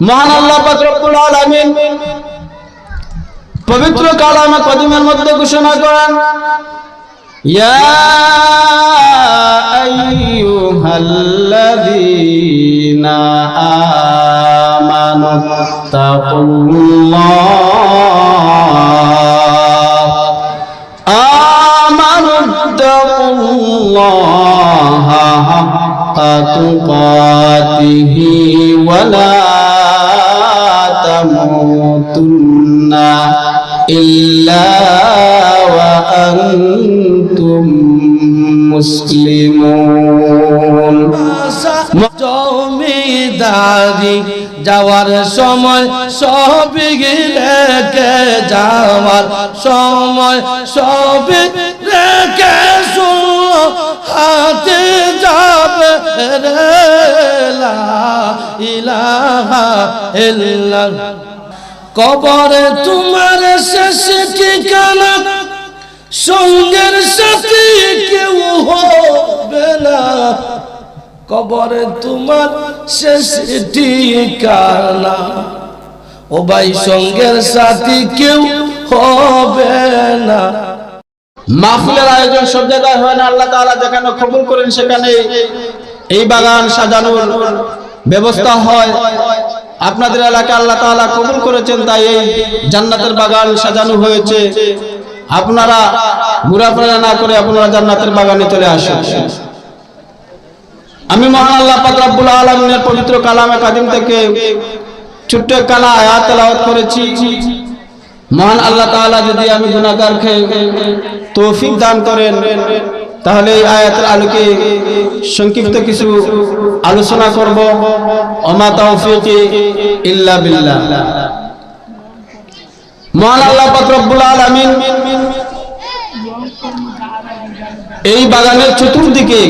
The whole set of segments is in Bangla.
মহান আল্লাহ রব্বুল আলামিন পবিত্র কালামে কদিমের মধ্যে ঘোষণা করেন ইয়া লা তামুতুন্না ইল্লা ওয়া আনতুম মুসলিমুন। জমিদারি যাওয়ার সময় সব রেখে যাওয়ার সময় সব রেখে শুনো হাতে কবরে তোমার শেষ ঠিকানা, সঙ্গের সাথে কেউ হবে না। কবরে তোমার শেষ ঠিকানা, ও ভাই, সঙ্গের সাথী কেউ হবে না। মাহফিলের আয়োজন সব জায়গায় হয় না, আল্লাহ তাআলা যেখানে কবুল করেন সেখানে এই বাগান সাজানোর ব্যবস্থা হয়। আপনাদের এলাকায় আল্লাহ তাআলা কবুল করেছেন, তাই এই জান্নাতের বাগান সাজানো হয়েছে। আপনারা ঘোরাফেরা না করে আপনারা জান্নাতের বাগানে চলে আসুন। আমি মহান আল্লাহ পাক রব্বুল আলামিনের পবিত্র কালামে কাদিম থেকে ছোট্ট কালা আয়াত করেছি। মহান আল্লাহ তাআলা যদি আমি গুনাহগারকে তৌফিক দান করেন, তাহলে এই আয়াতের আলোকে সংক্ষিপ্ত কিছু আলোচনা করব। ওমা তৌফিকি ইল্লা বিল্লাহ। মহান আল্লাহ পাক রব্বুল আলামিন এই বাগানের চতুর্দিকে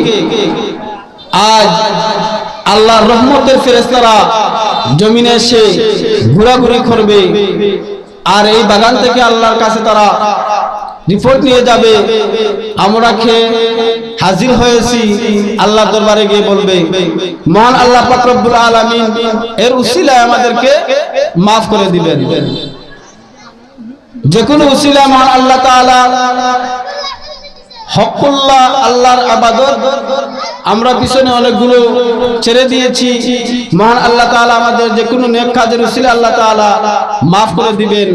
আজ আল্লাহর রহমতের ফেরেশতারা জমিনে এসে ঘোরাঘুরি করবে। আর এই বাগান থেকে আল্লাহর কাছে তারা রিপোর্ট নিয়ে যাবে। আমরা খেয়ে হাজির হয়েছি। আল্লাহ দরবারে গিয়ে বলবে, মহান আল্লাহ পাকরবুল আলমিন এর উসিলায় আমাদেরকে মাফ করে দিবেন। যে কোনো উসিলায় মহান আল্লাহ তাআলা হকুল্লাহ আল্লাহর আবাদত। আমরা পিছনে অনেকগুলো ছেড়ে দিয়েছি। মহান আল্লাহ তাআলা আমাদের যে কোনো নেক কাজের উসিলা আল্লাহ তাআলা মাফ করে দিবেন।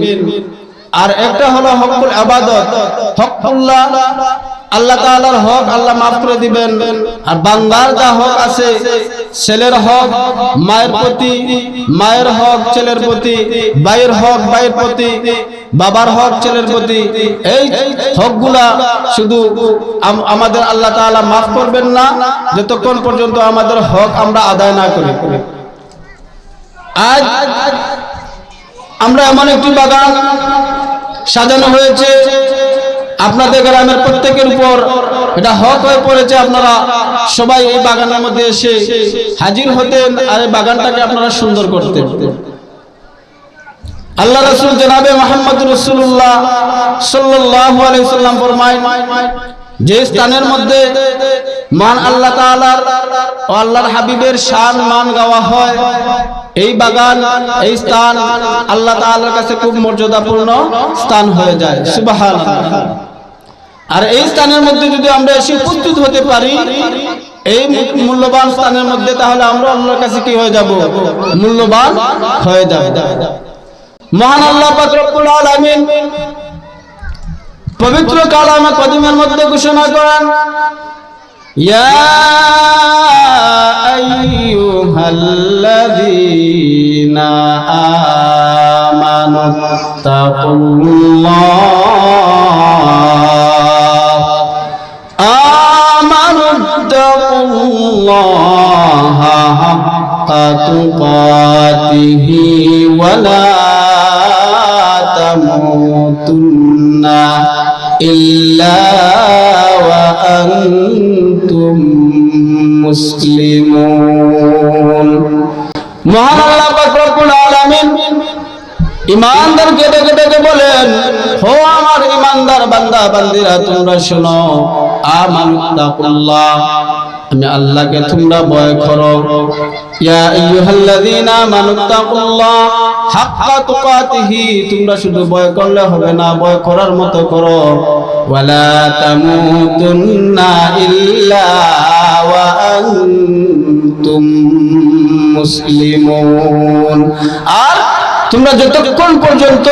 আর একটা হলো হকুল আবাদত। হকুল্লাহ আল্লাহ তাআলার হক আল্লাহ মাফ করে দিবেন। আর বান্দার যা হক আছে, ছেলের হক, মায়ের প্রতি, মায়ের হক, ছেলের প্রতি, ভাইয়ের হক, ভাইয়ের প্রতি, বাবার হক, ছেলের প্রতি, এই হকগুলা শুধু আমাদের আল্লাহ তাআলা মাফ করবেন না, যতক্ষণ পর্যন্ত আমাদের হক আমরা আদায় না করি। আজ আমরা এমন একটি বাগান সাজানো হয়েছে আপনাদের গ্রামের প্রত্যেকের উপর এটা হক হয়ে পড়েছে আপনারা সবাই এই বাগানের মধ্যে এসে হাজির হতেন আর এই বাগানটাকে আপনারা সুন্দর করতেন। আল্লাহ রসুল জনাবে মোহাম্মদ রসুল্লাহ সাল্লাহ আলাইসাল্লাম ফরমায়, যে স্থানের মধ্যে মান আল্লাহ তাআলার ও আল্লাহর হাবিবের শান মান গাওয়া হয়, এই বাগান, এই স্থান আল্লাহ তাআলার কাছে খুব মর্যাদাপূর্ণ স্থান হয়ে যায়। সুবহানাল্লাহ। আর এই স্থানের মধ্যে যদি আমরা এসে উপস্থিত হতে পারি, এই মূল্যবান স্থানের মধ্যে তাহলে আমরা আল্লাহর কাছে কি হয়ে যাব? মূল্যবান হয়ে যাব। মহান আল্লাহ রব্বুল আলামিন পবিত্র কালামে কদিমের মধ্যে ঘোষণা করেন, ইয়া আমানু তাকুল্লাহ হাক্কা তুকাতিহি ওয়া লা তামুতুন্না ইল্লা ওয়া মহান আল্লাহ পাক রব্বুল আলামিন ইমানদারকে ডেকে ডেকে বলেন, হো আমার ইমানদার বান্দা, বান্দিরা, তোমরা শোনো, আমানুত্তাকুল্লাহ, আমি আল্লাহকে তোমরা ভয় করো। ইয়া আইয়ুহাল্লাযীনা আমানুত্তাকুল্লাহ, হাক্কা তুকাতিহি, তোমরা শুধু ভয় করলে হবে না, ভয় করার মতো করো। ওয়ালা তামুতুন্না ইল্লা ওয়া আনতুম মুসলিমুন। আর তোমরা যতক্ষণ পর্যন্ত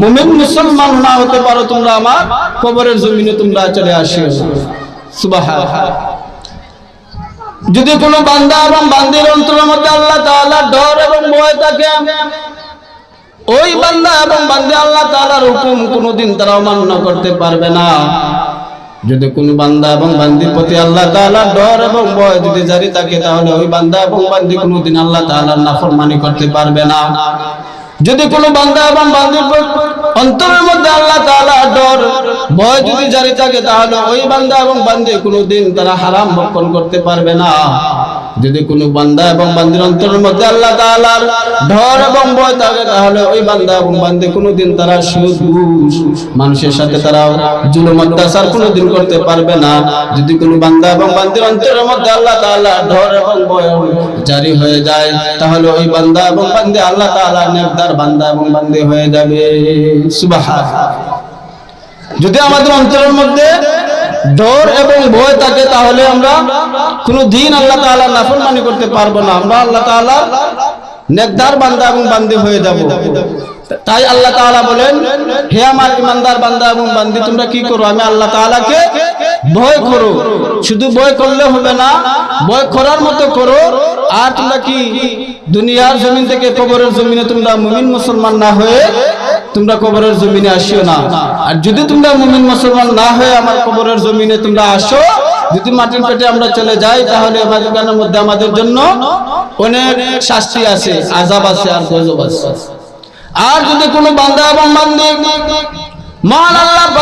মুমিন মুসলমান না হতে পারো, তোমরা আমার কবরের জমিনে তোমরা চলে সুবহান যদি কোনো বান্দা এবং বান্দির অন্তরের মধ্যে আল্লাহ তাআলা ডর এবং ভয় থাকে, ওই বান্দা এবং বান্দি আল্লাহ তাআলার হুকুম কোনোদিন তারা অমান্য করতে পারবে না। যদি কোন বান্দা এবং বান্দির প্রতি আল্লাহ তাআলার ডর এবং বয় যদি জারি থাকে, তাহলে ওই বান্দা এবং বান্দি কোনোদিন আল্লাহ তাআলার নাফরমানি করতে পারবে না। যদি কোনো বান্দা এবং বান্দির অন্তরের মধ্যে আল্লাহ তাআলার ডর বয় যদি জারি থাকে, তাহলে ওই বান্দা এবং বান্দি কোনোদিন তারা হারাম ভক্ষণ করতে পারবে না। যদি কোনো বান্দা এবং বান্দির অন্তরের মধ্যে আল্লাহ তাআলার ডর এবং ভয় থাকে, তাহলে ওই বান্দা এবং বান্দি কোনোদিন তারা সুদ মানুষের সাথে তারা জুলুম, অত্যাচার কোনোদিন করতে পারবে না। যদি কোনো বান্দা এবং বান্দির অন্তরের মধ্যে আল্লাহ তাআলা ডর এবং ভয় জারি হয়ে যায়, তাহলে ওই বান্দা এবং বান্দি আল্লাহ তাআলা নেকদার বান্দা এবং বান্দি হয়ে যাবে। সুবহান যদি আমাদের অন্তরের মধ্যে ডর এবং ভয় থাকে, তাহলে আমরা কোনো দিন আল্লাহ তাআলা নাফরমানি করতে পারব না। আমরা আল্লাহ তালা নেকদার বান্দা এবং বান্দি হয়ে যাব। তাই আল্লাহ তালা বলেন, হে আমার ইমানদার বান্দা এবং বান্দি, তোমরা কি করো? আমি আল্লাহ তাআলাকে ভয় করো। শুধু ভয় করলে হবে না, ভয় করার মতো করো। আর তোমরা কি দুনিয়ার জমিন থেকে কবরের জমিনে তোমরা মুমিন মুসলমান না হয়ে তোমরা কবরের জমিনে আসিও না? আর যদি তোমরা মুমিন মুসলমান না হয়ে আমার কবরের জমিনে তোমরা আসো, যদি মাটির পেটে আমরা চলে যাই, তাহলে আমাদের মধ্যে আমাদের জন্য অনেক শাস্তি আছে আজাব আছে আর গজব আছে। আর যদি কোনো বান্দা এবং বান্দি অনুসরণ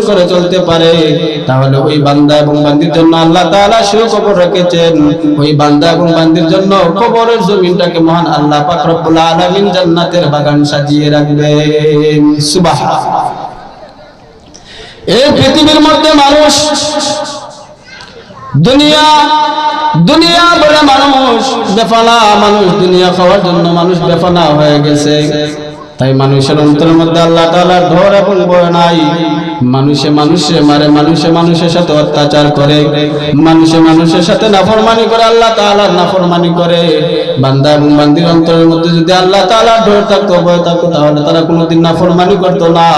করে চলতে পারে, তাহলে ওই বান্দা এবং বান্দির জন্য আল্লাহ তাআলা সুখবর রেখেছেন। ওই বান্দা এবং বান্দির জন্য কবরের জমিনটাকে মহান আল্লাহ পাক রব্বুল আলামিন জান্নাতের বাগান সাজিয়ে সুবহান এই পৃথিবীর মধ্যে মানুষ দুনিয়া দুনিয়া বলে মানুষ বেফানা, মানুষ দুনিয়া খাওয়ার জন্য মানুষ বেফানা হয়ে গেছে। তাই মানুষের অন্তরের মধ্যে আল্লাহ তাআলার ধর এবং বয় নাই। মানুষে মানুষে, মারে মানুষে মানুষের সাথে অত্যাচার করে। মানুষে মানুষের সাথে নাফরমানি করে, আল্লাহ তাআলার নাফরমানি করে। বান্দা এবং বান্দির অন্তরের মধ্যে যদি আল্লাহ তাআলার ডর থাকতো ভয় থাকতো, তাহলে তারা কোনোদিন নাফরমানি করতো না।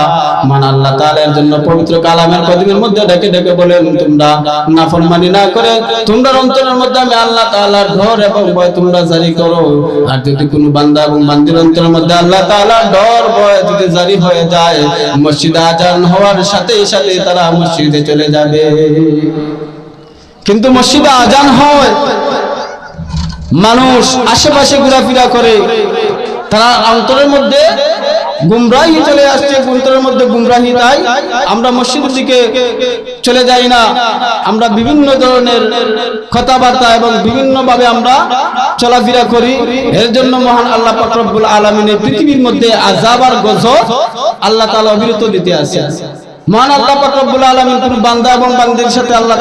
মান আল্লাহ তাআলার জন্য পবিত্র কালামের কদিনের মধ্যে ডেকে ডেকে বলেন, তোমরা নাফরমানি না করে, তোমরা অন্তরের মধ্যে আমি আল্লাহ তাআলার ডর এবং ভয় তোমরা জারি করো। আর যদি কোনো বান্দা এবং বান্দির অন্তরের মধ্যে আল্লাহ তাআলার ডর, ভয় যদি জারি হয়ে যায়, মসজিদে আজান হওয়ার সাথে সাথে তারা মসজিদে চলে যাবে। কিন্তু মসজিদে আজান হয়, মানুষ আশেপাশে ঘোরাফেরা করে। তারা অন্তরের মধ্যে গুমরাহি চলে আসছে, অন্তরের মধ্যে গুমরাহি, তাই আমরা মসজিদের দিকে চলে যাই না। আমরা বিভিন্ন ধরনের কথাবার্তা এবং বিভিন্ন ভাবে আমরা চলাফেরা করি। এর জন্য মহান আল্লাহ পাক রব্বুল আলামিনের পৃথিবীর মধ্যে আযাব আর গজব আল্লাহ তাআলা অবিরত দিতে আছে আল্লাহ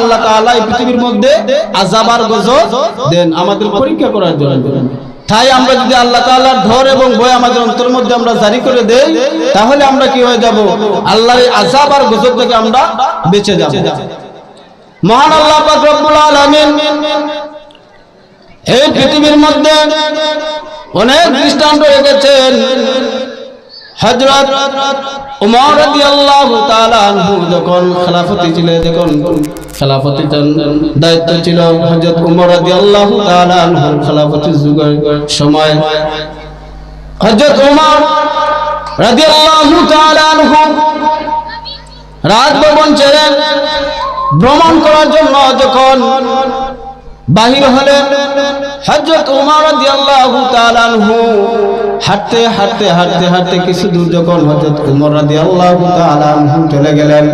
আল্লাহ আল্লাহ পরীক্ষা করার জন্য। তাই আমরা যদি আল্লাহ ধর এবং ভয় আমাদের অন্তরের মধ্যে আমরা জারি করে দেই, তাহলে আমরা কি হয়ে যাব? আল্লাহর এই আযাব আর গজব থেকে আমরা বেঁচে যাব। মহান আল্লাহ এই পৃথিবীর মধ্যে অনেক দৃষ্টান্ত রেখেছেন হযরত উমর যখন খেলাফতি ছিলেন যখন খেলাফতি দায়িত্ব ছিল, হযরত উমর রাদিয়াল্লাহু যুগের সময়। হযরত উমর রাজভবন ছেড়ে ভ্রমণ করার জন্য যখন বাহির হলেন হযরত উমর রাদিয়াল্লাহু তাআলা হাঁটতে হাঁটতে হাঁটতে হাঁটতে কিছু দূর যখন হজরত উমর রাদি আল্লাহ চলে গেলেন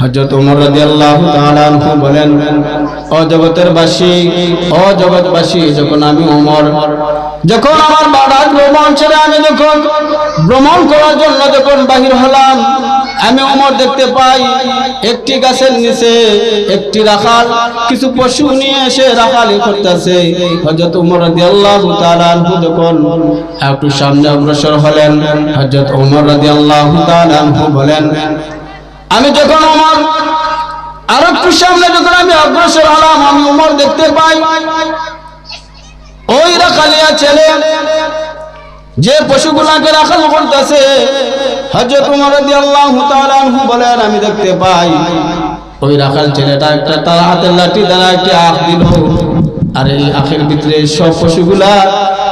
হজরত উমর রাদি আল্লাহ বলেন, ও জগতের বাসী, ও জগৎবাসী, যখন আমি উমর, যখন আমার বাড়ার ভ্রমণ ছেড়ে আমি যখন ভ্রমণ করার জন্য যখন বাহির হলাম আমি উমর দেখতে পাই, একটি গাছের নিচে একটি রাখাল, কিছু পশু নিয়ে এসে রাখালি করতেছে। হজরত উমর রাদি আল্লাহ যখন একটু সামনে অগ্রসর হলেন হজরত উমর রাদি আল্লাহ বলেন, আমি যখন আমার আর একটু সামনে যখন আমি অগ্রসর হলাম, আমি উমর দেখতে পাই, ওই রাখালিয়া ছেলে যে পশুগুলাকে রাখাল করতেছে হজরত উমর রাদিয়াল্লাহু তাআলা আনহু বলেন আমি দেখতে পাই ওই রাখাল ছেলেটা একটা তার হাতের লাঠি দ্বারা একটি আখ দিল। আর এই আখের ভিতরে সব পশুগুলা,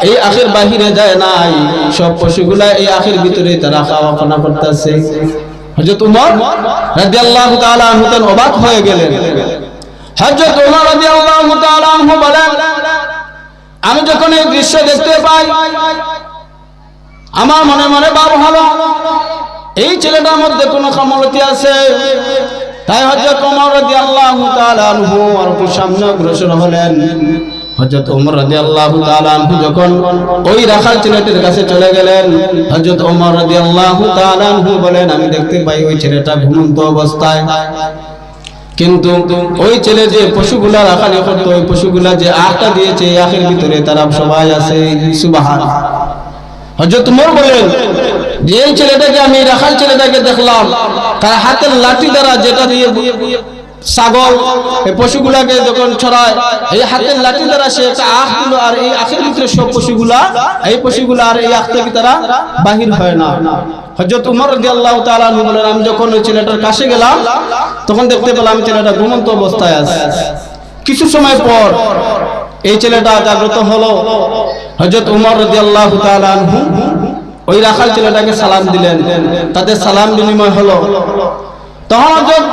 এই আখের বাহিরে যায় নাই। সব পশুগুলা এই আখের ভিতরে তারা খাওয়া খানা করতেছে। হযরত উমর রাদিয়াল্লাহু তাআলা আনহু তখন অবাক হয়ে গেলেন। হযরত উমর রাদিয়াল্লাহু তাআলা আনহু বলেন, আমি যখন এই দৃশ্য দেখতে পাই আমার মনে মনে ভাব হলো এই ছেলেটার মধ্যে কোনো কামলতি আছে? তাই হযরত ওমর রাদিয়াল্লাহু তাআলা আনহু আর সামনে অগ্রসর হলেন। হযরত ওমর রাদিয়াল্লাহু তাআলা আনহু যখন ওই রাখাল ছেলেটির কাছে চলে গেলেন, হযরত ওমর রাদিয়াল্লাহু তাআলা আনহু বলেন, আমি দেখতে পাই ওই ছেলেটা ঘুমন্ত অবস্থায়। কিন্তু ওই ছেলে যে পশুগুলা, রাখালি করতো ওই পশুগুলা যে আখটা দিয়েছে আখের ভিতরে তারা সবাই আছে। সুবাহান হজরত মোর বলেন এই ছেলেটাকে আমি, রাখাল ছেলেটাকে দেখলাম, তার হাতের লাঠি দ্বারা যেটা দিয়ে ছাগল, এই পশুগুলাকে যখন ছড়ায়, এই হাতের লাঠি দ্বারা সে একটা আখ দিল আর এই আখের ভিতরে সব পশুগুলা, এই পশুগুলা আর এই আখ থেকে তারা বাহির হয় না। হজরত উমর রাদিয়াল্লাহু তাআলা আনহু বলেন আমি যখন ওই ছেলেটার কাছে গেলাম, তখন দেখতে পেলাম ছেলেটা ঘুমন্ত অবস্থায় আছে। কিছু সময় পর এই ছেলেটা জাগ্রত হলো। হজরত উমর রাদিয়াল্লাহু তাআলা আনহু ওই রাখাল ছেলেটাকে সালাম দিলেন। তাদের সালাম বিনিময় হলো। তখন হজরত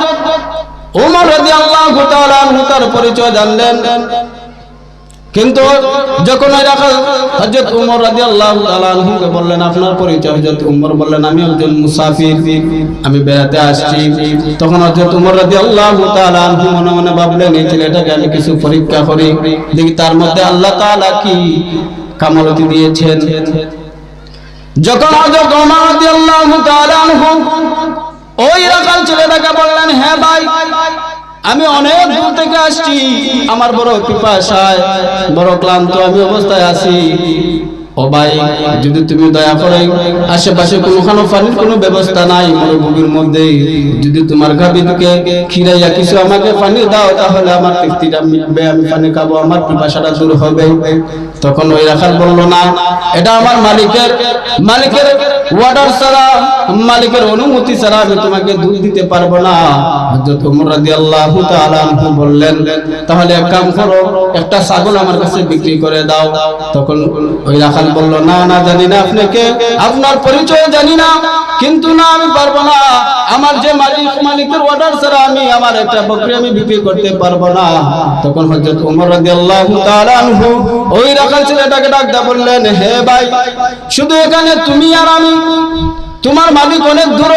উমর রাদিয়াল্লাহু তাআলা আনহু তার পরিচয় জানলেন। কিন্তু যখন ওই রাখাল হযরত উমর রাদিয়াল্লাহু তাআলা আনহুকে বললেন, আপনার পরিচয় হযরত উমর? বললেন, আমি একজন মুসাফির, আমি বেড়াতে আসছি। তখন হযরত উমর রাদিয়াল্লাহু তাআলা আনহু মনে মনে ভাবলেন, এই ছেলেটাকে আমি কিছু পরীক্ষা করি, দেখি তার মধ্যে আল্লাহ তাআলা কি কামালতি দিয়েছেন। যখন হযরত উমর রাদিয়াল্লাহু তাআলা আনহু ওই রাখাল ছেলেটাকে বললেন হ্যাঁ ভাই, আমি অনেক দূর থেকে আসছি। আমার বড় পিপাসায়, বড় ক্লান্ত আমি অবস্থায় আছি। ও ভাই, যদি তুমি দয়া করে আশেপাশে পানির কোনো ব্যবস্থা নাই মরুভূমির মধ্যে, যদি তোমার খিরাইয়া কিছু আমাকে পানি দাও, তাহলে আমার তৃপ্তিটা মিটবে, আমি পানি খাব, আমার পিপাসাটা দূর হবে। তখন ওই রাখাল বলল, না, এটা আমার মালিকের মালিকের ওয়াটার ছাড়া, মালিকের অনুমতি ছাড়া আমি তোমাকে দুধ দিতে পারব না। হযরত ওমর রাদিয়াল্লাহু বললেন, তাহলে এক কাম করো, একটা ছাগল আমার কাছে বিক্রি করে দাও। তখন ওই রাখাল বলল, না না, জানি না আপনাকে, আপনার পরিচয় জানি না, কিন্তু না, আমি পারব না। আমার যে মালিক, মালিকের অর্ডার ছাড়া আমি, আমার একটা বকরি আমি বিক্রি করতে পারব না। তখন হযরত ওমর রাদিয়াল্লাহু তাআলা আনহু ওই রাখাল ছেলেটাকে ডাকদা বললেন, হে ভাই, শুধু এখানে তুমি আর আমি তোমার মালিক অনেক দূর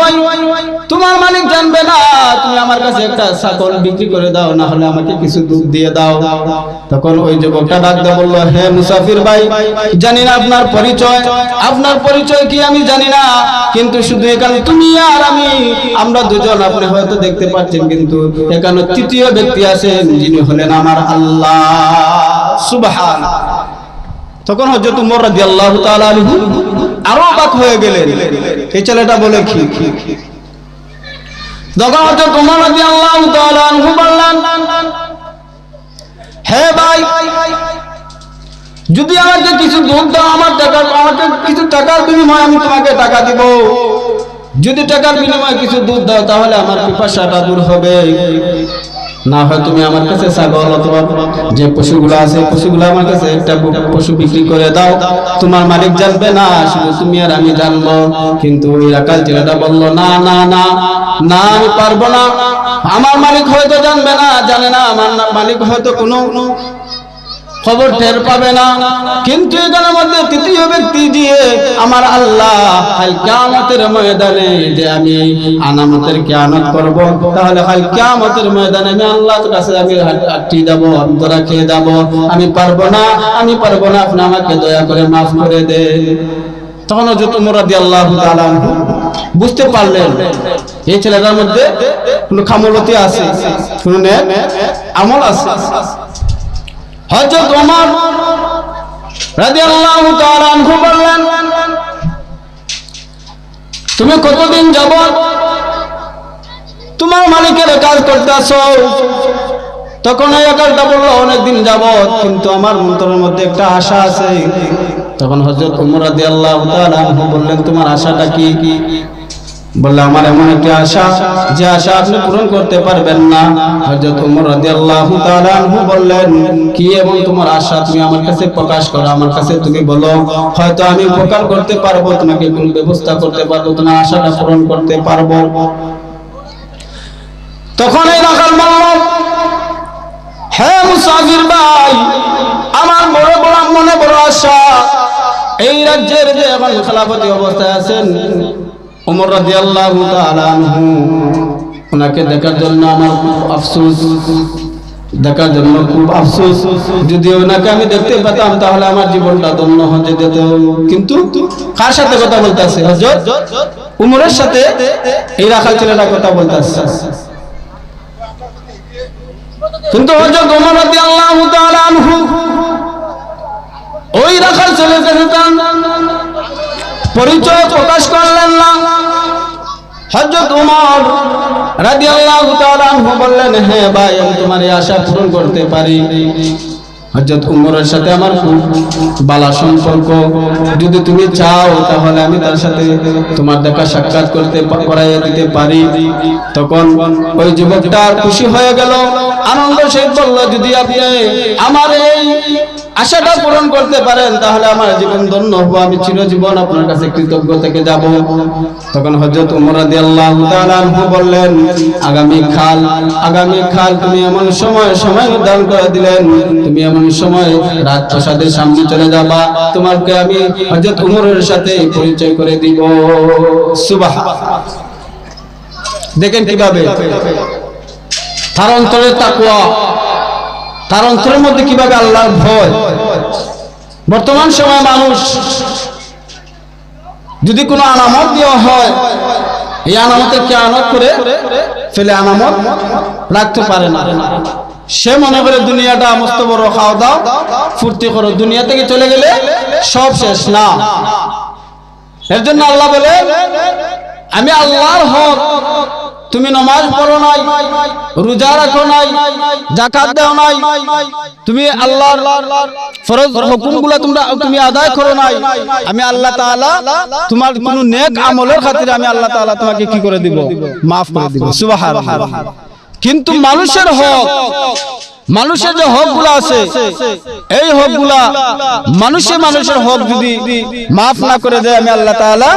তোমার মালিক জানবে না, তুমি আমার কাছে একটা ছাগল বিক্রি করে দাও, না হলে আমাকে কিছু দুধ দিয়ে দাও। তখন ওই যুবকটা ডাকতে বলল, হে মুসাফির ভাই, জানি না আপনার পরিচয়। আপনার পরিচয় কি আমি জানি না, কিন্তু শুধু এখানে তুমি আর আমি, আমরা দুজন আপনি হয়তো দেখতে পাচ্ছেন, কিন্তু এখানে তৃতীয় ব্যক্তি আছেন, যিনি হলেন আমার আল্লাহ। সুবহান তখন হজরত উমর রাদিয়াল্লাহু তাআলা আনহু আরও অবাক হয়ে গেলেন। এই ছেলেটা বলে কি? তখন হজরত উমর রাদিয়াল্লাহু তাআলা আনহু বললেন, হে ভাই, যদি কিছু দুধ দাও, আমার কিছু আমি তোমাকে টাকা দিব। যদি টাকার বিনিময়ে কিছু দুধ দাও, তাহলে আমার পিপাসাটা দূর হবে। না হয় তুমি আমার কাছে ছাগল অথবা যে পশুগুলো আছে, পশুগুলো আমার কাছে একটা পশু বিক্রি করে দাও। তোমার মালিক জানবে না, শুধু তুমি আর আমি জানব। কিন্তু ওই রাকাল ছেলেটা বলল, না না না না, আমি পারব না। আমার মালিক হয়তো জানবে না, জানে না, আমার মালিক হয়তো কোনো খবর টের পাবে না। কিন্তু এখানে মধ্যে তৃতীয় ব্যক্তি দিয়ে আমার আল্লাহ, কাল কিয়ামতের ময়দানে যে আমি আনামতের কিয়ামত করব, তাহলে কাল কিয়ামতের ময়দানে আমি আল্লাহর কাছে আমি আটটি যাব অন্তরা খেয়ে যাব আমি পারব না, আমি পারব না, আপনি আমাকে দয়া করে মাফ করে দে। তখন যত উমর আল্লাহ বুঝতে পারলেন, এই ছেলেটার মধ্যে কোনো খামলতি আছে, কোনো আমল আছে। হযরত ওমর রাদিয়াল্লাহু তাআলা আনহু বললেন, তুমি কতদিন যাব তোমার মালিকের কাজ করতেছো? তখন এই একালটা বলল, অনেকদিন যাবত কিন্তু আমার অন্তরের মধ্যে একটা আশা আছে। তখন হজরত উমর রাদিয়াল্লাহু তাআলা আনহু বললেন, তোমার আশাটা কি? বললে, আমার এমন একটি আশা যে আশা আপনি পূরণ করতে পারবেন না। হযরত ওমর রাদিয়াল্লাহু তাআলা আনহু বললেন, কি এবং তোমার আশা তুমি আমার কাছে প্রকাশ করো, আমার কাছে তুমি বলো, হয়তো আমি উপকার করতে পারব, তোমাকে কোন ব্যবস্থা করতে পারব, তোমার আশাটা পূরণ করতে পারব। তখন এই রাখাল বলল হ্যাঁ মুসাফির ভাই, আমার বড় বড় মনে বড় আশা। এই রাজ্যের যে এখন খেলাপতি অবস্থায় আছেন উমর তাআলা আনহু, ওনাকে দেখার জন্য আমার আফসোস। দেখার জন্য খুব আফসোস। যদি ওনাকে আমি দেখতে পেতাম, তাহলে আমার জীবনটা ধন্য হয়ে যেত। কিন্তু কার সাথে কথা বলতেছে? হযরত উমরের সাথে এই রাখাল ছেলেটা কথা বলতেছে। কিন্তু হযরত ওমর রাদিয়াল্লাহু তাআলা আনহু, ওই রাখাল তার পরিচয় প্রকাশ করলেন না। হযরত ওমর রাদিয়াল্লাহু তাআলা বললেন হ্যাঁ ভাই, আমি তোমার এই আশা পূরণ করতে পারি। হযরত উমরের সাথে আমার খুব বালা সম্পর্ক। যদি তুমি চাও, তাহলে আমি তার সাথে তোমার দেখা সাক্ষাৎ করতে করাইয়া দিতে পারি। তখন ওই যুবকটা খুশি হয়ে গেল। আনন্দ সহিত বলল, যদি আপনি আমার এই আশাটা পূরণ করতে পারেন, তাহলে আমার জীবন ধন্য হব, আমি চিরজীবন আপনার কাছে কৃতজ্ঞ থেকে যাব। তখন হযরত উমর রাদিয়াল্লাহু তাআলা বললেন, আগামী খাল আগামী খাল, তুমি এমন সময় সময় দান করে দিলেন। তুমি এমন সময় রাত প্রসাদের সামনে চলে যাবা। তোমাকে আমি হযরত উমরের সাথে পরিচয় করে দিব। সুবাহ দেখেন কীভাবে। তার অন্তরের তাকওয়া, তার অন্তরের মধ্যে কীভাবে আল্লাহর ভয় বর্তমান সময় মানুষ যদি কোনো আনামত দেওয়া হয়, এই আনামতের কি আনামত করে ফেলে আনামত রাখতে পারে না। সে মনে করে দুনিয়াটা মস্ত বড় খাওয়া দাও ফুর্তি করো। দুনিয়া থেকে চলে গেলে সব শেষ না। এর জন্য আল্লাহ বলে আমি আল্লাহর হক তুমি নমাজ পড়ো নাই, রোজা রাখো নাই জাকাত দাও নাই, তুমি আল্লাহর ফরজ হুকুমগুলো তোমরা তুমি আদায় করো নাই। আমি আল্লাহ তাআলা তোমার কোনো নেক আমলের খাতিরে আমি আল্লাহ তাআলা তোমাকে কি করে দিব? মাফ করে দিব। সুবহানাল্লাহ। কিন্তু মানুষের হক, মানুষের যে হকগুলা আছে, এই হকগুলা মানুষে মানুষের হক যদি মাফ না করে দেয়, আমি আল্লাহ তাআলা